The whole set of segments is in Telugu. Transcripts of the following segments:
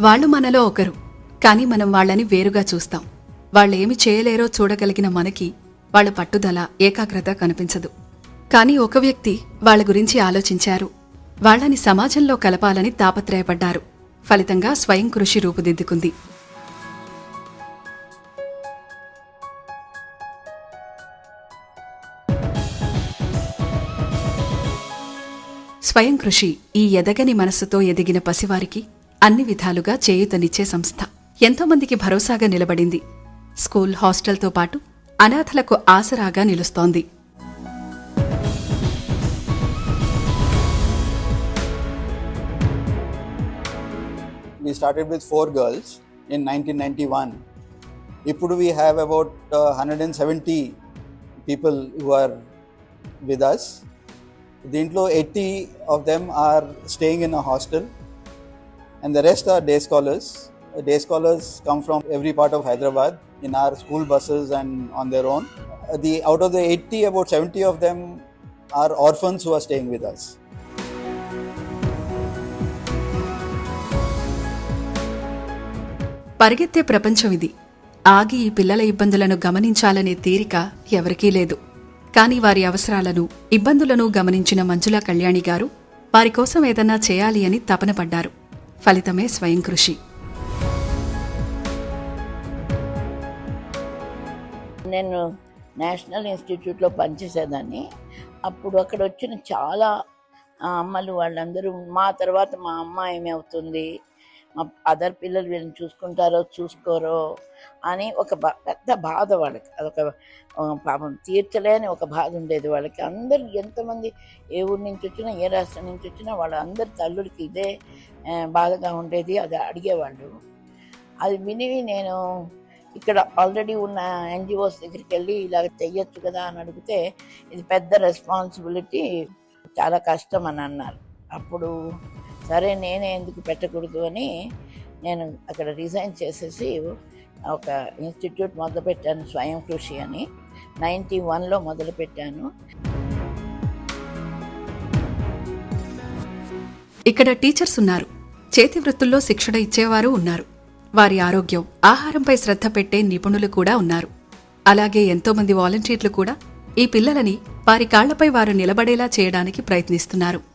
వాళ్ళు మనలో ఒకరు కానీ మనం వాళ్ళని వేరుగా చూస్తాం. వాళ్ళేమి చేయలేరో చూడగలిగిన మనకి వాళ్ళ పట్టుదల ఏకాగ్రత కనిపించదు. కానీ ఒక వ్యక్తి వాళ్ళ గురించి ఆలోచించారు. వాళ్ళని సమాజంలో కలపాలని తాపత్రయపడ్డారు. ఫలితంగా స్వయం కృషి రూపుదిద్దుకుంది. స్వయం కృషి ఈ ఎదగని మనస్సుతో ఎదిగిన పసివారికి అన్ని విధాలుగా చేయూతనిచ్చే సంస్థ ఎంతోమందికి భరోసాగా నిలబడింది స్కూల్ హాస్టల్తో పాటు అనాథలకు ఆసరాగా నిలుస్తోంది we started with four girls in 1991. Ippudu we have about uh, 170 people who are with us. దీంట్లో 80 of them are staying in a hostel and the rest are day scholars. Uh, Day scholars come from every part of Hyderabad in our school buses and on their own. Uh, The out of the 80, about 70 of them are orphans who are staying with us. పరిగెత్తే ప్రపంచం ఇది ఆగి ఈ పిల్లల ఇబ్బందులను గమనించాలనే తీరిక ఎవరికీ లేదు కాని వారి అవసరాలను ఇబ్బందులను గమనించిన మంజులా కళ్యాణి గారు వారి కోసం ఏదన్నా చేయాలి అని తపన పడ్డారు ఫలితమే స్వయం కృషి. నేను నేషనల్ ఇన్స్టిట్యూట్లో పనిచేసేదాన్ని. అప్పుడు అక్కడ వచ్చిన చాలా అమ్మలు వాళ్ళందరూ మా తర్వాత మా అమ్మ ఏమవుతుంది? మా అదర్ పిల్లలు వీళ్ళని చూసుకుంటారో చూసుకోరో అని ఒక బా పెద్ద బాధ వాళ్ళకి. అదొక పాపం తీర్చలేని ఒక బాధ ఉండేది వాళ్ళకి. అందరు ఎంతమంది ఏ ఊరి నుంచి వచ్చినా ఏ రాష్ట్రం నుంచి వచ్చినా వాళ్ళందరి తల్లుడికి ఇదే బాధగా ఉండేది. అది అడిగేవాళ్ళు. అది విని నేను ఇక్కడ ఆల్రెడీ ఉన్న ఎన్జిఓస్ దగ్గరికి వెళ్ళి ఇలాగ చెయ్యొచ్చు కదా అని అడిగితే ఇది పెద్ద రెస్పాన్సిబిలిటీ చాలా కష్టం అని అన్నారు. అప్పుడు సరే నేనే ఎందుకు పెట్టకూడదు అని నేను అక్కడ రిజైన్ చేసేసి ఒక ఇన్స్టిట్యూట్ మొదలుపెట్టాను స్వయం కృషి అని. నైంటీ వన్లో మొదలుపెట్టాను. ఇక్కడ టీచర్స్ ఉన్నారు. చేతి వృత్తుల్లో శిక్షణ ఇచ్చేవారు ఉన్నారు. వారి ఆరోగ్యం ఆహారంపై శ్రద్ధ పెట్టే నిపుణులు కూడా ఉన్నారు. అలాగే ఎంతోమంది వాలంటీర్లు కూడా. ఈ పిల్లలని వారి కాళ్ళపై వారు నిలబడేలా చేయడానికి ప్రయత్నిస్తున్నారు.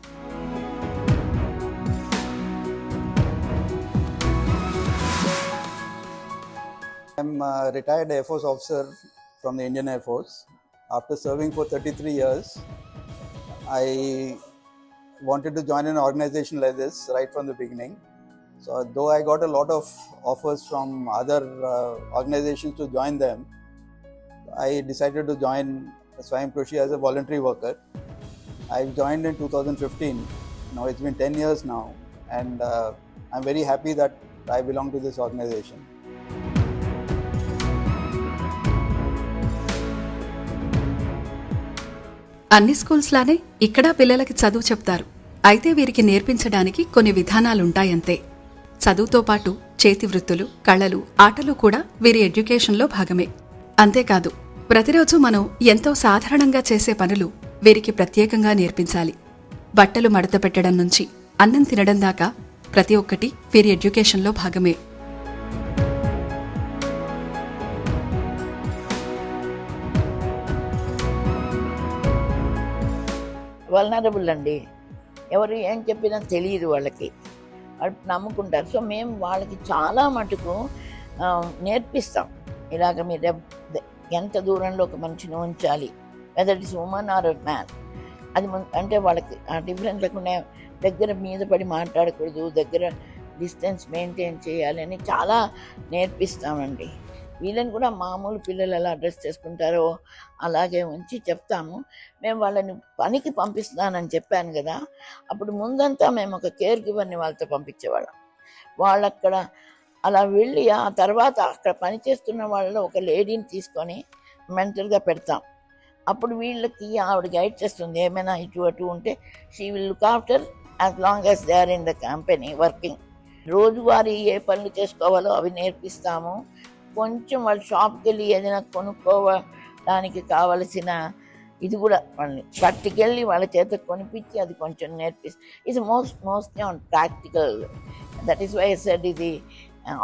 I'm a retired Air Force officer from the Indian Air Force. After serving for 33 years, I wanted to join an organization like this right from the beginning. So, though I got a lot of offers from other uh, organizations to join them, I decided to join Swayam Krushi as a voluntary worker. I joined in 2015. Now it's been 10 years now, and uh, I'm very happy that I belong to this organization. అన్ని స్కూల్స్లానే ఇక్కడ పిల్లలకి చదువు చెప్తారు. అయితే వీరికి నేర్పించడానికి కొన్ని విధానాలుంటాయంతే. చదువుతో పాటు చేతి వృత్తులు కళలు ఆటలు కూడా వీరి ఎడ్యుకేషన్లో భాగమే. అంతేకాదు ప్రతిరోజు మనం ఎంతో సాధారణంగా చేసే పనులు వీరికి ప్రత్యేకంగా నేర్పించాలి. బట్టలు మడత పెట్టడం నుంచి అన్నం తినడం దాకా ప్రతి ఒక్కటి వీరి ఎడ్యుకేషన్లో భాగమే. వల్నరబుల్ అండి. ఎవరు ఏం చెప్పినా తెలియదు వాళ్ళకి. వాళ్ళు నమ్ముకుంటారు. సో మేము వాళ్ళకి చాలా మటుకు నేర్పిస్తాం. ఇలాగ మీరు ఎంత దూరంలో ఒక మనిషిని ఉంచాలి. Whether is women or man అది అంటే వాళ్ళకి ఆ డిఫరెన్స్ లేకుండా దగ్గర మీద పడి మాట్లాడకూడదు. దగ్గర డిస్టెన్స్ మెయింటైన్ చేయాలి అని చాలా నేర్పిస్తామండి. వీళ్ళని కూడా మామూలు పిల్లలు ఎలా అడ్రస్ చేసుకుంటారో అలాగే ఉంచి చెప్తాము. మేము వాళ్ళని పనికి పంపిస్తున్నానని చెప్పాను కదా అప్పుడు ముందంతా మేము ఒక కేర్ గివర్ని వాళ్ళతో పంపించేవాళ్ళం. వాళ్ళు అక్కడ అలా వెళ్ళి ఆ తర్వాత అక్కడ పనిచేస్తున్న వాళ్ళలో ఒక లేడీని తీసుకొని మెంటల్గా పెడతాం. అప్పుడు వీళ్ళకి ఆవిడ గైడ్ చేస్తుంది ఏమైనా ఇటు అటు ఉంటే she will look after as long as they are in the company working. రోజువారీ ఏ పనులు చేసుకోవాలో అవి నేర్పిస్తాము. కొంచెం వాళ్ళు షాప్కి వెళ్ళి ఏదైనా కొనుక్కోవడానికి కావలసిన ఇది కూడా వాళ్ళని పట్టుకెళ్ళి వాళ్ళ చేత కొనిపించి అది కొంచెం నేర్పిస్తే ఇది most most on practical that is why said ఇది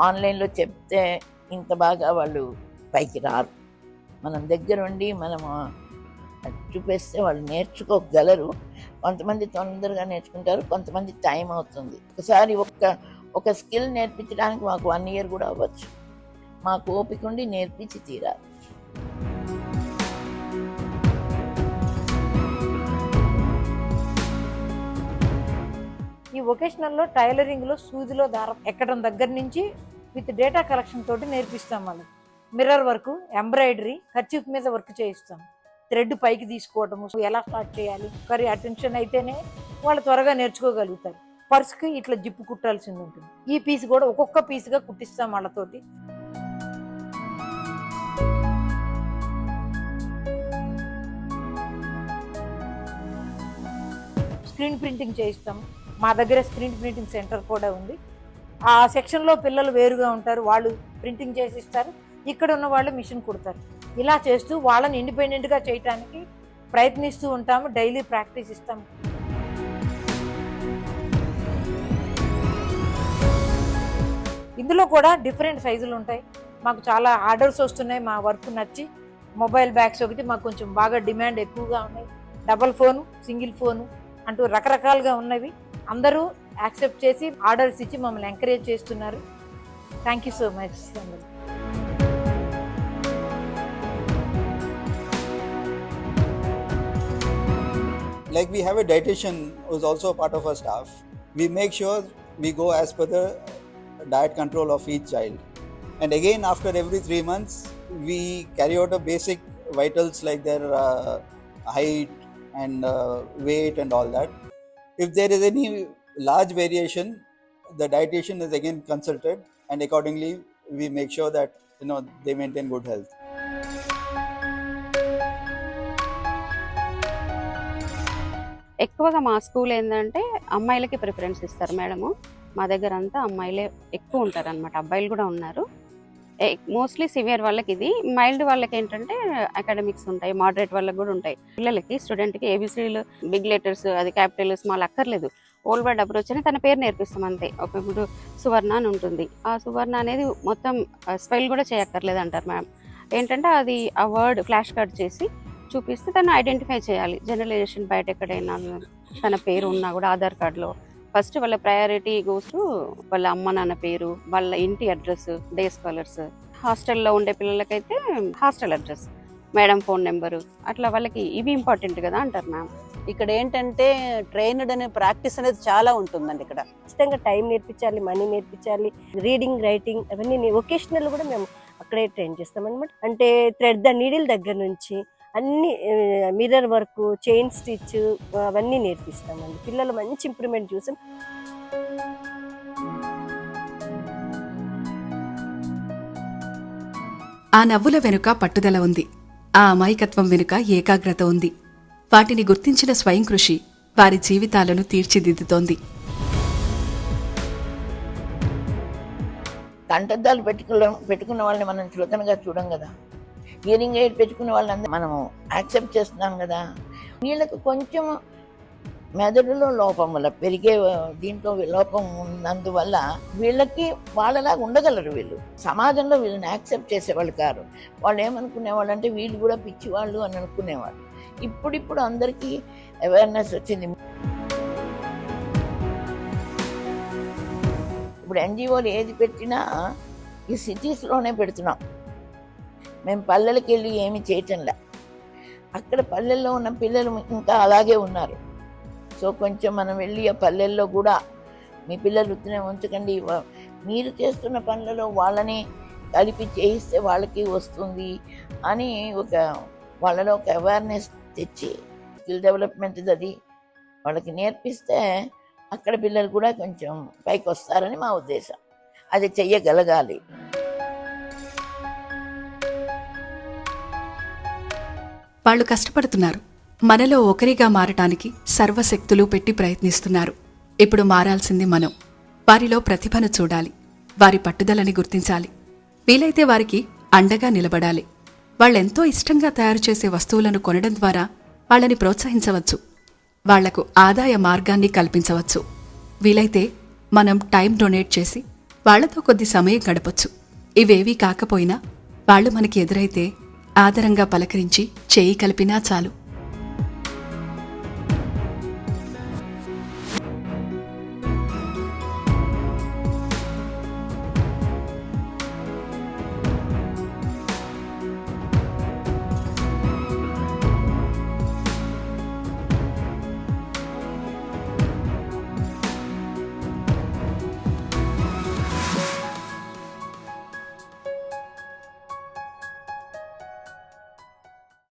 ఆన్లైన్లో చెప్తే ఇంత బాగా వాళ్ళు పైకి రారు. మనం దగ్గర ఉండి మనము చూపిస్తే వాళ్ళు నేర్చుకోగలరు. కొంతమంది తొందరగా నేర్చుకుంటారు కొంతమంది టైం అవుతుంది. ఒకసారి ఒక్క ఒక స్కిల్ నేర్పించడానికి మాకు వన్ ఇయర్ కూడా అవ్వచ్చు. మాకు ఓపిక ఉండి నేర్పించి తీరాలి. ఈ వొకేషనల్లో టైలరింగ్లో సూదిలో దారం ఎక్కడం దగ్గర నుంచి విత్ డేటా కలెక్షన్ తోటి నేర్పిస్తాం వాళ్ళకి మిర్రర్ వర్క్ ఎంబ్రాయిడరీ ఖర్చీఫ్ మీద వర్క్ చేయిస్తాం. థ్రెడ్ పైకి తీసుకోవటము ఎలా స్టార్ట్ చేయాలి? ఒకరి అటెన్షన్ అయితేనే వాళ్ళు త్వరగా నేర్చుకోగలుగుతారు. పర్స్కి ఇట్లా జిప్పు కుట్టాల్సింది ఉంటుంది. ఈ పీస్ కూడా ఒక్కొక్క పీస్గా కుట్టిస్తాం వాళ్ళతోటి. స్క్రీన్ ప్రింటింగ్ చేయిస్తాం. మా దగ్గర స్క్రీన్ ప్రింటింగ్ సెంటర్ కూడా ఉంది. ఆ సెక్షన్లో పిల్లలు వేరుగా ఉంటారు. వాళ్ళు ప్రింటింగ్ చేసి ఇస్తారు ఇక్కడ ఉన్న వాళ్ళు మిషన్ కుడతారు. ఇలా చేస్తూ వాళ్ళని ఇండిపెండెంట్గా చేయటానికి ప్రయత్నిస్తూ ఉంటాము. డైలీ ప్రాక్టీస్ ఇస్తాము. ఇందులో కూడా డిఫరెంట్ సైజులు ఉంటాయి. మాకు చాలా ఆర్డర్స్ వస్తున్నాయి. మా వర్క్ నచ్చి మొబైల్ బ్యాగ్స్ ఒకటి మాకు కొంచెం బాగా డిమాండ్ ఎక్కువగా ఉన్నాయి. డబల్ ఫోను సింగిల్ ఫోను అంటూ రకరకాలుగా ఉన్నవి. అందరూ యాక్సెప్ట్ చేసి ఆర్డర్స్ ఇచ్చి మమ్మల్ని ఎంకరేజ్ చేస్తున్నారు. Thank you so much like we have a dietitian is also part of a staff we make sure we go as per the diet control of each child and again after every three months we carry out a basic vitals like the height and uh, weight and all that if there is any large variation the dietitian is again consulted and accordingly we make sure that you know they maintain good health ఎక్కువగా మా స్కూల్ ఏంటంటే అమ్మాయిలకి ప్రిఫరెన్స్ ఇస్తారు మేడము మా దగ్గర అంతా అమ్మాయిలే ఎక్కువ ఉంటారు అనమాట అబ్బాయిలు కూడా ఉన్నారు మోస్ట్లీ సివియర్ వాళ్ళకి ఇది మైల్డ్ వాళ్ళకి ఏంటంటే అకాడమిక్స్ ఉంటాయి మోడరేట్ వాళ్ళకి కూడా ఉంటాయి. పిల్లలకి స్టూడెంట్కి ఏబిసిడీలు బిగ్ లెటర్స్ అది క్యాపిటల్ స్మాల్ అక్కర్లేదు. ఓల్డ్ వర్డ్ అప్రోచ్ అని తన పేరు నేర్పిస్తాం అంతే. ఒక ఇప్పుడు సువర్ణ అని ఉంటుంది. ఆ సువర్ణ అనేది మొత్తం స్పెల్ కూడా చేయక్కర్లేదు అంటారు మ్యామ్ ఏంటంటే అది ఆ వర్డ్ ఫ్లాష్ కార్డ్ చేసి చూపిస్తే తను ఐడెంటిఫై చేయాలి. జనరలైజేషన్ బయట ఎక్కడైనా తన పేరు ఉన్నా కూడా ఆధార్ కార్డులో. ఫస్ట్ వాళ్ళ ప్రయారిటీ గోస్ టు వాళ్ళ అమ్మ నాన్న పేరు వాళ్ళ ఇంటి అడ్రస్ డే స్కాలర్స్ హాస్టల్లో ఉండే పిల్లలకైతే hostel address madam phone number అట్లా వాళ్ళకి ఇవి ఇంపార్టెంట్ కదా అంటారు మ్యామ్ ఇక్కడ ఏంటంటే ట్రైన్డ్ అనే ప్రాక్టీస్ అనేది చాలా ఉంటుందండి ఇక్కడ. ఖచ్చితంగా టైం నేర్పించాలి మనీ నేర్పించాలి రీడింగ్ రైటింగ్ అవన్నీ ఒకేషనల్ కూడా మేము అక్కడే ట్రైన్ చేస్తాం అనమాట అంటే థ్రెడ్ ద నీడిల్ దగ్గర నుంచి అన్ని మిర్రర్ వర్క్ చైన్ స్టిచ్ అవన్నీ నేర్పిస్తామండి. పిల్లలు మంచి ఇంప్రూవ్మెంట్ చూసాం ఆ నవ్వుల వెనుక పట్టుదల ఉంది. ఆ అమాయకత్వం వెనుక ఏకాగ్రత ఉంది. వాటిని గుర్తించిన స్వయం కృషి వారి జీవితాలను తీర్చిదిద్దుతోంది. కంటద్దాలు పెట్టుకున్న పెట్టుకున్న వాళ్ళని మనం చులకనగా చూడం కదా. హియరింగ్ ఎయిడ్ పెట్టుకునే వాళ్ళందరూ మనము యాక్సెప్ట్ చేస్తున్నాం కదా. వీళ్ళకు కొంచెం మెదడులో లోపం వల్ల పెరిగే దీంట్లో లోపం ఉన్నందువల్ల వీళ్ళకి వాళ్ళలాగా ఉండగలరు వీళ్ళు. సమాజంలో వీళ్ళని యాక్సెప్ట్ చేసేవాళ్ళు కారు. వాళ్ళు ఏమనుకునేవాళ్ళు అంటే వీళ్ళు కూడా పిచ్చివాళ్ళు అని అనుకునేవాళ్ళు. ఇప్పుడిప్పుడు అందరికీ అవేర్నెస్ వచ్చింది. ఇప్పుడు ఎన్జిఓలు ఏది పెట్టినా ఈ సిటీస్లోనే పెడుతున్నాం. మేము పల్లెలకి వెళ్ళి ఏమి చేయటంలా అక్కడ పల్లెల్లో ఉన్న పిల్లలు ఇంకా అలాగే ఉన్నారు. సో కొంచెం మనం వెళ్ళి ఆ పల్లెల్లో కూడా మీ పిల్లలు వృత్తినే ఉంచకండి. మీరు చేస్తున్న పనులలో వాళ్ళని కలిపి చేయిస్తే వాళ్ళకి వస్తుంది అని ఒక వాళ్ళలో ఒక అవేర్నెస్ తెచ్చి స్కిల్ డెవలప్మెంట్ అది వాళ్ళకి నేర్పిస్తే అక్కడ పిల్లలు కూడా కొంచెం పైకి వస్తారని మా ఉద్దేశం. అది చెయ్యగలగాలి. వాళ్ళు కష్టపడుతున్నారు. మనలో ఒకరిగా మారటానికి సర్వశక్తులు పెట్టి ప్రయత్నిస్తున్నారు. ఇప్పుడు మారాల్సింది మనం. వారిలో ప్రతిభను చూడాలి. వారి పట్టుదలని గుర్తించాలి. వీలైతే వారికి అండగా నిలబడాలి. వాళ్ళెంతో ఇష్టంగా తయారు చేసే వస్తువులను కొనడం ద్వారా వాళ్ళని ప్రోత్సహించవచ్చు. వాళ్ళకు ఆదాయ మార్గాన్ని కల్పించవచ్చు. వీలైతే మనం టైం డొనేట్ చేసి వాళ్ళతో కొద్ది సమయం గడపొచ్చు. ఇవేవీ కాకపోయినా వాళ్ళు మనకి ఎదురైతే ఆదరంగా పలకరించి చేయి కలిపినా చాలు.